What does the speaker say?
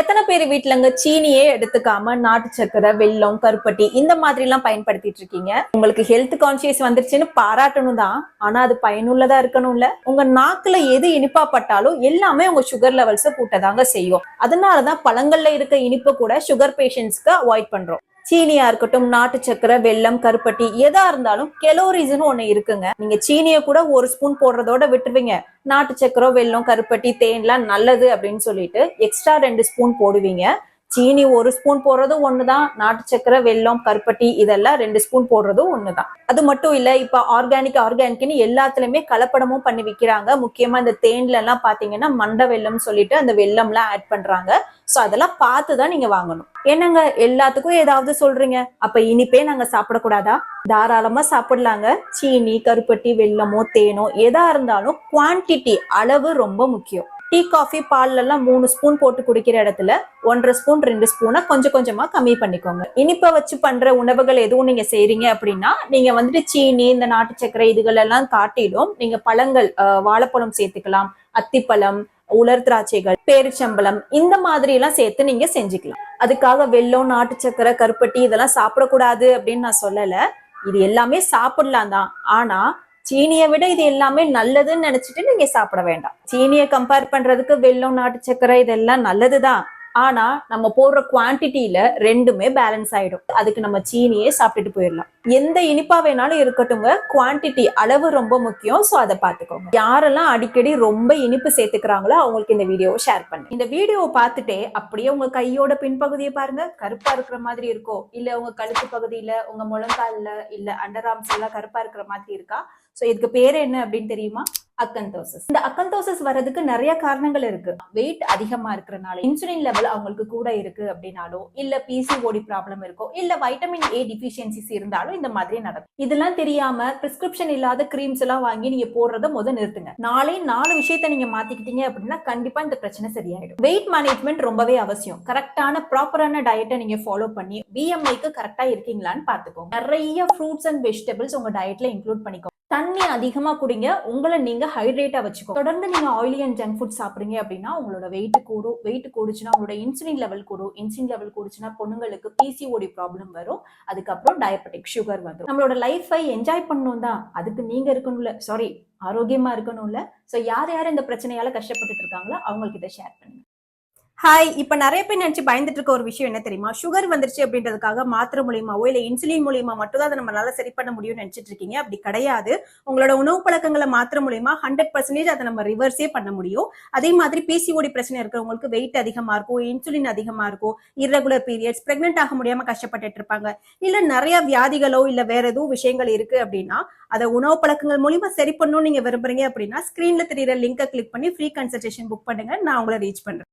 எத்தனை பேர் வீட்டுலங்க சீனியே எடுத்துக்காம நாட்டு சக்கரை வெல்லம் கருப்பட்டி இந்த மாதிரி எல்லாம் பயன்படுத்திட்டு இருக்கீங்க? உங்களுக்கு ஹெல்த் கான்சியஸ் வந்துருச்சுன்னு பாராட்டணும் தான். ஆனா அது பயனுள்ளதா இருக்கணும்ல? உங்க நாக்குல எது இனிப்பா பட்டாலும் எல்லாமே உங்க சுகர் லெவல்ஸை கூட்டதாங்க செய்யும். அதனாலதான் பழங்கள்ல இருக்க இனிப்பு கூட சுகர் பேஷண்ட்ஸ்க்கு அவாய்ட் பண்றோம். சீனியா இருக்கட்டும் நாட்டு சக்கரை வெல்லம் கருப்பட்டி எதா இருந்தாலும் கெலோரிஸ்னு ஒண்ணு இருக்குங்க. நீங்க சீனியை கூட ஒரு ஸ்பூன் போடுறதோட விட்டுருவீங்க. நாட்டு சக்கரை வெல்லம் கருப்பட்டி தேன்லாம் நல்லது அப்படின்னு சொல்லிட்டு எக்ஸ்ட்ரா ரெண்டு ஸ்பூன் போடுவீங்க. சீனி ஒரு ஸ்பூன் போடுறதும் ஒண்ணுதான். நாட்டு சக்கரை வெல்லம் கருப்பட்டி இதெல்லாம் ரெண்டு ஸ்பூன் போடுறதும் ஒண்ணுதான். அது மட்டும் இல்ல இப்ப ஆர்கானிக் ஆர்கானிக்னு எல்லாத்துலயுமே கலப்படமும் பண்ணி விற்கிறாங்க முக்கியமா இந்த தேன்ல எல்லாம் பாத்தீங்கன்னா மண்டை வெள்ளம் சொல்லிட்டு அந்த வெல்லம்லாம் ஆட் பண்றாங்க. சோ அதெல்லாம் பார்த்து தான் நீங்க வாங்கணும். என்னங்க? எல்லாத்துக்கும் ஏதாவது சொல்றீங்க? அப்ப இனிப்பே நாங்க சாப்பிடக்கூடாதா? தாராளமா சாப்பிடலாங்க. சீனி கருப்பட்டி வெல்லமோ தேனோ எதா இருந்தாலும் குவான்டிட்டி அளவு ரொம்ப முக்கியம். டீ காஃபி பால்ல எல்லாம் மூணு ஸ்பூன் போட்டு குடிக்கிற இடத்துல ஒன்றரை ஸ்பூன் ரெண்டு ஸ்பூனை கொஞ்சம் கொஞ்சமா கம்மி பண்ணிக்கோங்க. இனிப்பை வச்சு பண்ற உணவுகள் எதுவும் நீங்க செய்யறீங்க அப்படின்னா நீங்க வந்துட்டு சீனி இந்த நாட்டு சர்க்கரை இதுகள் எல்லாம் காட்டிலும் நீங்க பழங்கள் வாழைப்பழம் சேர்த்துக்கலாம். அத்திப்பழம் உலர் திராட்சைகள் பேரிச்சம்பளம் இந்த மாதிரி எல்லாம் சேர்த்து நீங்க செஞ்சுக்கலாம். அதுக்காக வெள்ளம் நாட்டு சக்கரை கருப்பட்டி இதெல்லாம் சாப்பிடக்கூடாது அப்படின்னு நான் சொல்லல. இது எல்லாமே சாப்பிடலாம் தான். ஆனா சீனியை விட இது எல்லாமே நல்லதுன்னு நினைச்சிட்டு நீங்க சாப்பிட வேண்டாம். சீனியை கம்பேர் பண்றதுக்கு வெள்ளம் நாட்டு சக்கரை இதெல்லாம் நல்லதுதான். ஆனா நம்ம போடுற குவான்டிட்டியில ரெண்டுமே பேலன்ஸ் ஆயிடும். அதுக்கு நம்ம சீனியே சாப்பிட்டுட்டு போயிடலாம். எந்த இனிப்பா வேணாலும் இருக்கட்டுங்க குவான்டிட்டி அளவு ரொம்ப முக்கியம். சோ அதை பாத்துக்கோங்க யாரெல்லாம் அடிக்கடி ரொம்ப இனிப்பு சேர்த்துக்கிறாங்களோ அவங்களுக்கு இந்த வீடியோவை ஷேர் பண்ணு. இந்த வீடியோவை பார்த்துட்டே அப்படியே உங்க கையோட பின்பகுதியை பாருங்க. கருப்பா இருக்கிற மாதிரி இருக்கோ இல்ல உங்க கழுத்து பகுதியில உங்க முழங்கால்ல இல்ல அண்டர் ஆர்ம்ஸ் எல்லாம் கருப்பா இருக்கிற மாதிரி இருக்கா? சோ இதுக்கு பேர் என்ன அப்படின்னு தெரியுமா? அக்கந்தோசஸ் இந்த அக்கந்தோசஸ் வர்றதுக்கு நிறைய காரணங்கள் இருக்கு. வெயிட் அதிகமா இருக்கிறனால இன்சுலின் லெவல் அவங்களுக்கு கூட இருக்கு அப்படின்னாலோ இல்ல பிசிஓடி ப்ராப்ளம் இருக்கோ இல்ல வைட்டமின் ஏ டிஃபிஷியன்சிஸ் இருந்தாலும் இந்த மாதிரி நடக்கும். இதெல்லாம் தெரியாம பிரிஸ்கிரிப்ஷன் இல்லாத கிரீம்ஸ் எல்லாம் வாங்கி நீங்க போடுறத முத நிறுத்துங்க. நாளே நாலு விஷயத்த நீங்க மாத்திக்கிட்டீங்க அப்படின்னா கண்டிப்பா இந்த பிரச்சனை சரியாயிடும். வெயிட் மேனேஜ்மெண்ட் ரொம்பவே அவசியம். கரெக்டான ப்ராப்பரான டயட்டை நீங்க ஃபாலோ பண்ணி பிஎம்ஐக்கு கரெக்டா இருக்கீங்களான்னு பாத்துக்கோங்க நிறைய ஃப்ரூட்ஸ் அண்ட் வெஜிடபிள்ஸ் உங்க டயட்ல இன்க்ளூட் பண்ணிக்கோங்க. தண்ணி அதிகமா குடிங்க. உங்களை நீங்க ஹைட்ரேட்டா வச்சுக்கோ தொடர்ந்து நீங்க ஆயிலி அண்ட் ஜங்க் ஃபுட் சாப்பிட்றீங்க அப்படின்னா உங்களோட வெயிட் கூடும் வெயிட் கூடுச்சுன்னா உங்களோட இன்சுலின் லெவல் கூடும் இன்சுலின் லெவல் கூடுச்சுன்னா பொண்ணுங்களுக்கு பிசிஓடி ப்ராப்ளம் வரும். அதுக்கப்புறம் டயபெட்டிக் சுகர் வரும் நம்மளோட லைஃபை என்ஜாய் பண்ணணும் தான். அதுக்கு நீங்க இருக்கணும்ல. சாரி ஆரோக்கியமா இருக்கணும்ல. சோ யார் யார் இந்த பிரச்சனையால கஷ்டப்பட்டுட்டு இருக்காங்களோ அவங்களுக்கு இதை ஷேர் பண்ணுங்க. ஹாய் இப்ப நிறைய பேர் நினைச்சு பயந்துட்டு இருக்க ஒரு விஷயம் என்ன தெரியுமா? சுகர் வந்துருச்சு அப்படின்றதுக்காக மாத்திரை மூலியமாவோ இல்ல இன்சுலின் மூலியமா மட்டும் தான் அதை நம்மளால சரி பண்ண முடியும்னு நினைச்சிட்டு இருக்கீங்க. அப்படி கிடையாது. உங்களோட உணவு பழக்கங்களை மாத்திரை மூலியமா ஹண்ட்ரட் பர்சன்டேஜ் அதை நம்ம ரிவர்ஸே பண்ண முடியும். அதே மாதிரி பிசிஓடி பிரச்சனை இருக்கிறவங்களுக்கு வெயிட் அதிகமா இருக்கும் இன்சுலின் அதிகமா இருக்கும் இரகுலர் பீரியட்ஸ் பிரெக்னென்ட் ஆக முடியாம கஷ்டப்பட்டுட்டு இருப்பாங்க. இல்ல நிறைய வியாதிகளோ இல்ல வேற எதுவும் விஷயங்கள் இருக்கு அப்படின்னா அதை உணவு பழக்கங்கள் மூலியமா சரி பண்ணணும்னு நீங்க விரும்புறீங்க அப்படின்னா ஸ்கிரீன்ல தெரியுற லிங்கை கிளிக் பண்ணி ஃப்ரீ கன்சல்டேஷன் புக் பண்ணுங்க. நான் உங்களை ரீச் பண்றேன்.